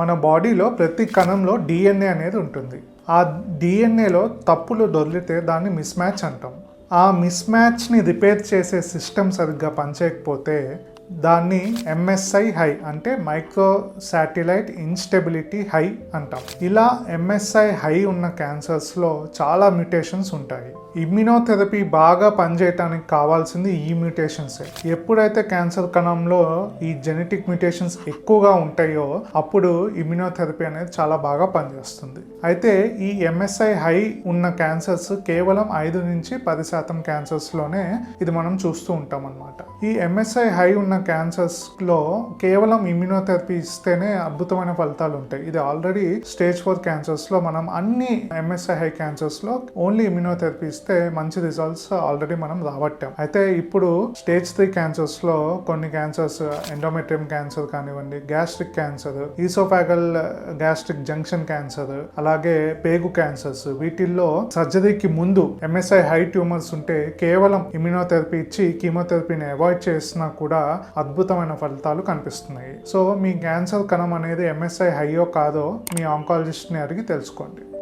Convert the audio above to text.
మన బాడీలో ప్రతి కణంలో డిఎన్ఏ అనేది ఉంటుంది. ఆ డిఎన్ఏలో తప్పులు దొరికితే దాన్ని మిస్ మ్యాచ్ అంటాం. ఆ మిస్ మ్యాచ్ని రిపేర్ చేసే సిస్టమ్ సరిగ్గా పనిచేయకపోతే దాన్ని ఎంఎస్ఐ హై అంటే మైక్రో శాటిలైట్ ఇన్స్టెబిలిటీ హై అంటాం. ఇలా ఎంఎస్ఐ హై ఉన్న క్యాన్సర్స్లో చాలా మ్యూటేషన్స్ ఉంటాయి. ఇమ్యునోథెరపీ బాగా పనిచేయటానికి కావాల్సింది ఈ మ్యూటేషన్సే ఎప్పుడైతే క్యాన్సర్ కణంలో ఈ జెనెటిక్ మ్యూటేషన్స్ ఎక్కువగా ఉంటాయో అప్పుడు ఇమ్యునోథెరపీ అనేది చాలా బాగా పనిచేస్తుంది. అయితే ఈ ఎంఎస్ఐ హై ఉన్న క్యాన్సర్స్ కేవలం ఐదు నుంచి పది శాతం క్యాన్సర్స్లోనే ఇది మనం చూస్తూ ఉంటాం అనమాట ఈ ఎంఎస్ఐ హై ఉన్న క్యాన్సర్స్లో కేవలం ఇమ్యూనోథెరపీ ఇస్తేనే అద్భుతమైన ఫలితాలు ఉంటాయి. ఇది ఆల్రెడీ స్టేజ్ ఫోర్ క్యాన్సర్స్లో మనం అన్ని ఎంఎస్ఐ హై క్యాన్సర్స్లో ఓన్లీ ఇమ్యూనోథెరపీ ఇస్తే మంచి రిజల్ట్స్ ఆల్రెడీ మనం రాబట్టాం. అయితే ఇప్పుడు స్టేజ్ త్రీ క్యాన్సర్స్లో కొన్ని క్యాన్సర్స్ ఎండోమెట్రియం క్యాన్సర్ కానివ్వండి gastric cancer oesophageal gastric junction cancer అలాగే పేగు క్యాన్సర్స్ వీటిల్లో సర్జరీకి ముందు ఎంఎస్ఐ హై ట్యూమర్స్ ఉంటే కేవలం ఇమ్యునోథెరపీ ఇచ్చి కీమోథెరపీని అవాయిడ్ చేసినా కూడా అద్భుతమైన ఫలితాలు కనిపిస్తున్నాయి. సో మీ క్యాన్సర్ కణం అనేది ఎంఎస్ఐ హయ్యో కాదో మీ ఆంకాలజిస్ట్ని అడిగి తెలుసుకోండి.